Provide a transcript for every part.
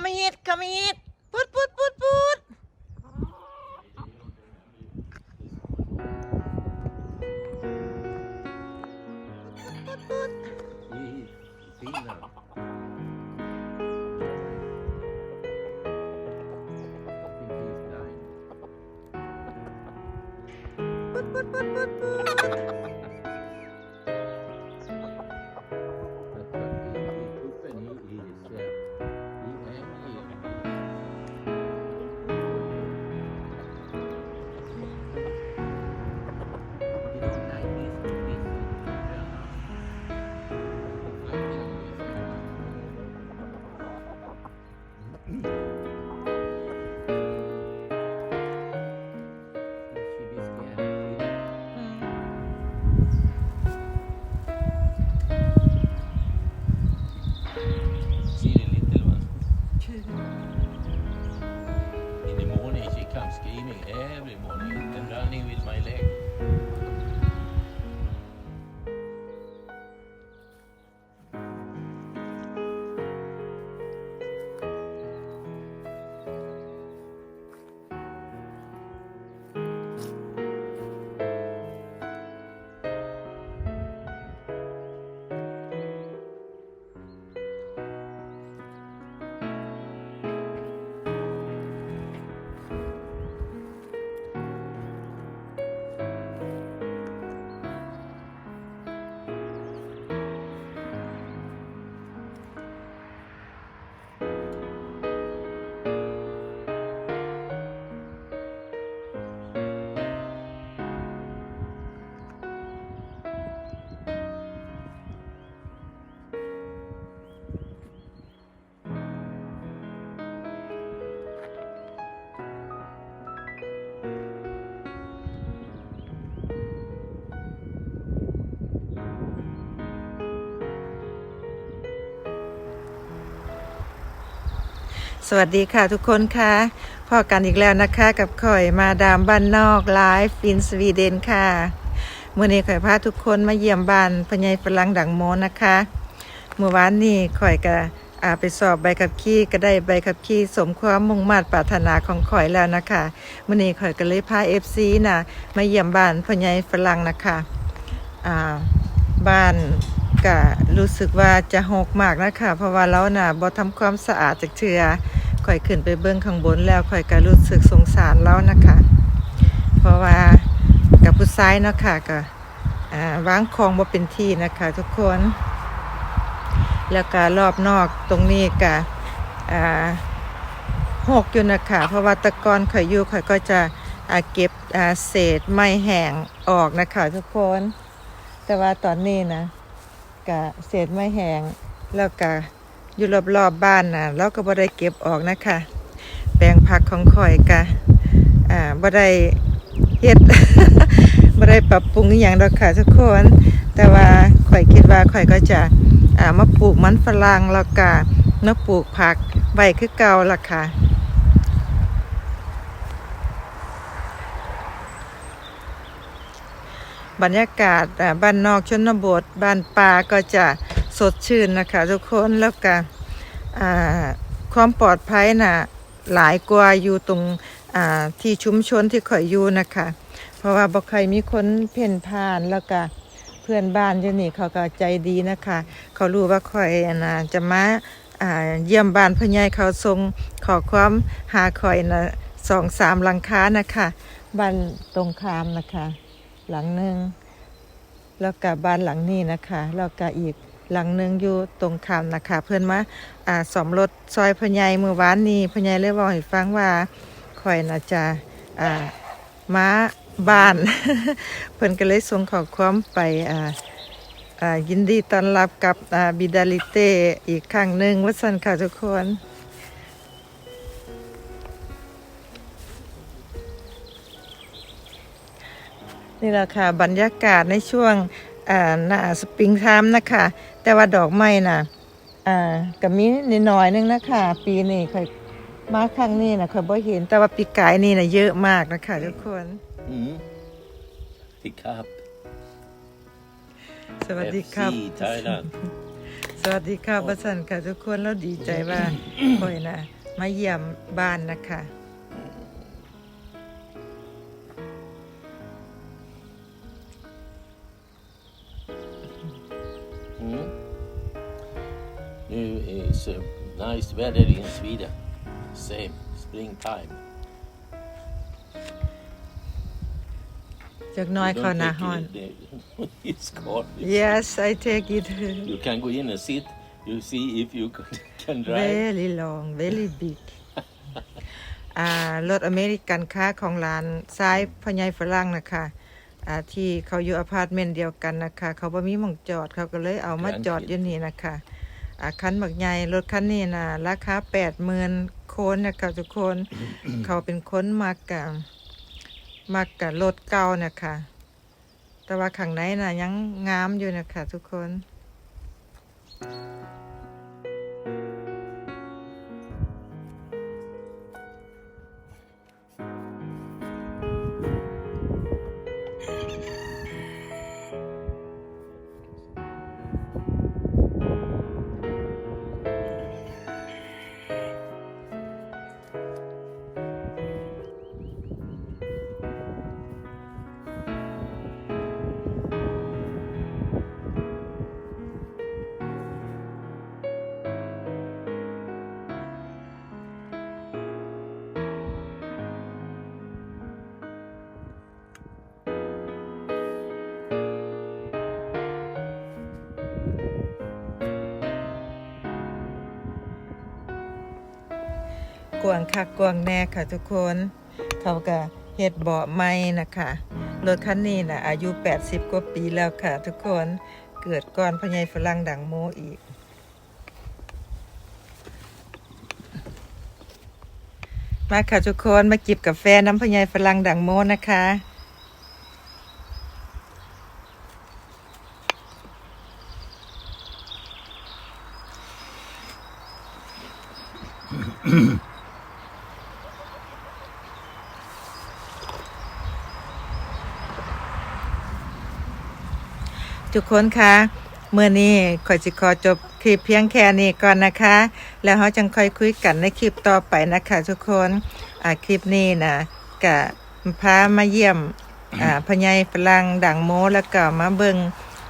Come here, come here. Put, put, put, put. Put, put, put. In the morning she comes screaming every morning and running with my leg. สวัสดีค่ะทุกคนค่ะพอกันอีกแล้วนะคะ กับข่อยมาดามบ้านนอกไลฟ์ฟินสวีเดนค่ะเมื่อนี้ข่อยพาทุกคนมาเยี่ยมบ้านพญายฝรั่งดังโมนะคะ เมื่อวานนี้ข่อยก็อาไปสอบใบขับขี่ก็ได้ใบขับขี่สมความมุ่งมั่นปรารถนาของข่อยแล้วนะคะเมื่อนี้ข่อยก็เลยพาเอฟซีน่ะมาเยี่ยมบ้านพญายฝรั่งนะคะอ่าบ้าน ก็รู้สึกว่าจะหกมากนะคะเพราะว่าเราน่ะบ่ทำความสะอาดจากเชือข่อยขึ้นไปเบื้องข้างบนแล้วข่อยก็รู้สึกสงสารเรานะคะ เพราะว่ากับผู้ซ้ายเนาะค่ะก็วางคลองบ่เป็นที่นะคะ ทุกคน แล้วก็รอบนอกตรงนี้ก็หกอยู่นะคะเพราะว่าตะกอนข่อยอยู่ข่อยก็จะเก็บเศษไม้แห้งออกนะคะ ทุกคน แต่ว่าตอนนี้นะ กะเศษไม้แห้งแล้วก็อยู่รอบๆบบ้านน่ะเราก็บ่ได้เก็บออกนะคะ แปลงผักของข่อยกะอ่าบ่ได้เฮ็ดบ่ได้ปรับปรุงอหย่างดอกค่ะทุกคน แต่ว่าข่อยคิดว่าข่อยก็จะอ่ามาปลูกมันฝรั่งแล้วก็มาปลูกผักไว้คือเก่าล่ะค่ะ บรรยากาศบ้านนอกชนบทบ้านป่าก็จะสดชื่นนะคะทุกคนแล้วก็ความปลอดภัยน่ะหลายกว่าอยู่ตรงที่ชุมชนที่ข่อยอยู่นะคะ เพราะว่าบ่ใครมีคนเพ่นผ่านแล้วก็เพื่อนบ้านอยู่นี่เขาก็ใจดีนะคะ เขารู้ว่าข่อยนะจะมาาเยี่ยมบ้านพ่อใหญ่เขาทรงขอความหาข่อยนะสองสามหลังค้านะคะบ้านตรงข้ามนะคะ หลังหนึ่งแล้วก็บบ้านหลังนี้นะคะแล้วก็อีกหลังหนึ่งอยู่ตรงข้ามนะคะ เพื่อนมาอ่าสมรถซอยพญายเมื่อวานนี้พญายเลยบอกให้ฟังว่าข่อยน่าจะอ่ามาบ้าน เพื่อนก็เลยส่งขอความไปอ่าอ่ายินดีต้อนรับกับอ่าบิดาลิเตอีกครั้งหนึ่งวัสันค่ะทุกคน นี่แหละค่ะบรรยากาศในช่วงอ่าหน้าสปริงไทม์นะคะ แต่ว่าดอกไม้น่ะอ่าก็มีนิดหน่อยๆนึงนะคะ ปีนี้ค่อยมาครั้งนี้นะค่อยบ่เห็น แต่ว่าปีกายนี่นะเยอะมากนะคะทุกคน Mm. Pick up สวัสดีครับ FC Thailand. สวัสดีครับประสันค่ะทุกคนแล้วดีใจว่าค่อยนะมาเยี่ยมบ้านนะคะ nice weather in Sweden. Same, springtime. จากหน้อย You เขา don't หนา take ฮ้อน it, uh, It's cold. yes I take it You can go in and sit. You see if you can, can drive. very long very big อ่ารถอเมริกันค้าของร้านซ้ายพอใหญายฝรั่งนะคะอ่าที่เขาอยู่อพาร์ตเมนต์เดียวกันนะคะ เขาบ่มีหม่องจอดเขาก็เลยเอามาจอดอยู่นี่นะคะอ่า คันบักใหญ่รถคันนี้นะราคาแปดหมื่นโคนนะคะทุกคน เขาเป็นคนมักกะมักกะรถเก่านะคะแต่ว่าข้างในน่ะยังงามอยู่นะคะทุกคน กวางคักกวางแน่ค่ะทุกคน เขาก็เฮ็ดเบาะใหม่นะคะรถคันนี้นะอายุ 80 กว่าปีแล้วค่ะ ทุกคนเกิดก่อนพญายฝรั่งดังโมอีก มาค่ะทุกคนมาจิบกาแฟน้ำพญายฝรั่งดังโมนะคะ ทุกคนคะเมื่อนี้ขอยจิขอจบคลิปเพียงแค่นี้ก่อนนะคะ แล้วเราจังค่อยคุยกันในคลิปต่อไปนะคะ ทุกคนอ่าคลิปนี้นะกะพามาเยี่ยมอ่าพญายฝรั่งดังโมแล้วก็มาเบิง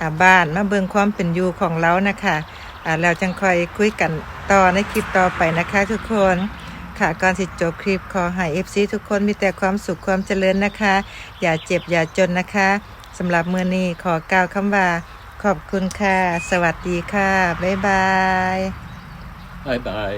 อ่าบ้านมาเบิงความเป็นอยู่ของเรานะคะอ่าแล้วจังค่อยคุยกันต่อในคลิปต่อไปนะคะ ทุกคนค่ะก่อนสิจบคลิปขอให้ FC ทุกคนมีแต่ความสุขความเจริญนะคะ อย่าเจ็บอย่าจนนะคะ สำหรับมือนี้ขอกล่าวคำว่า ขอบคุณค่ะ สวัสดีค่ะ บ๊ายบาย บ๊ายบาย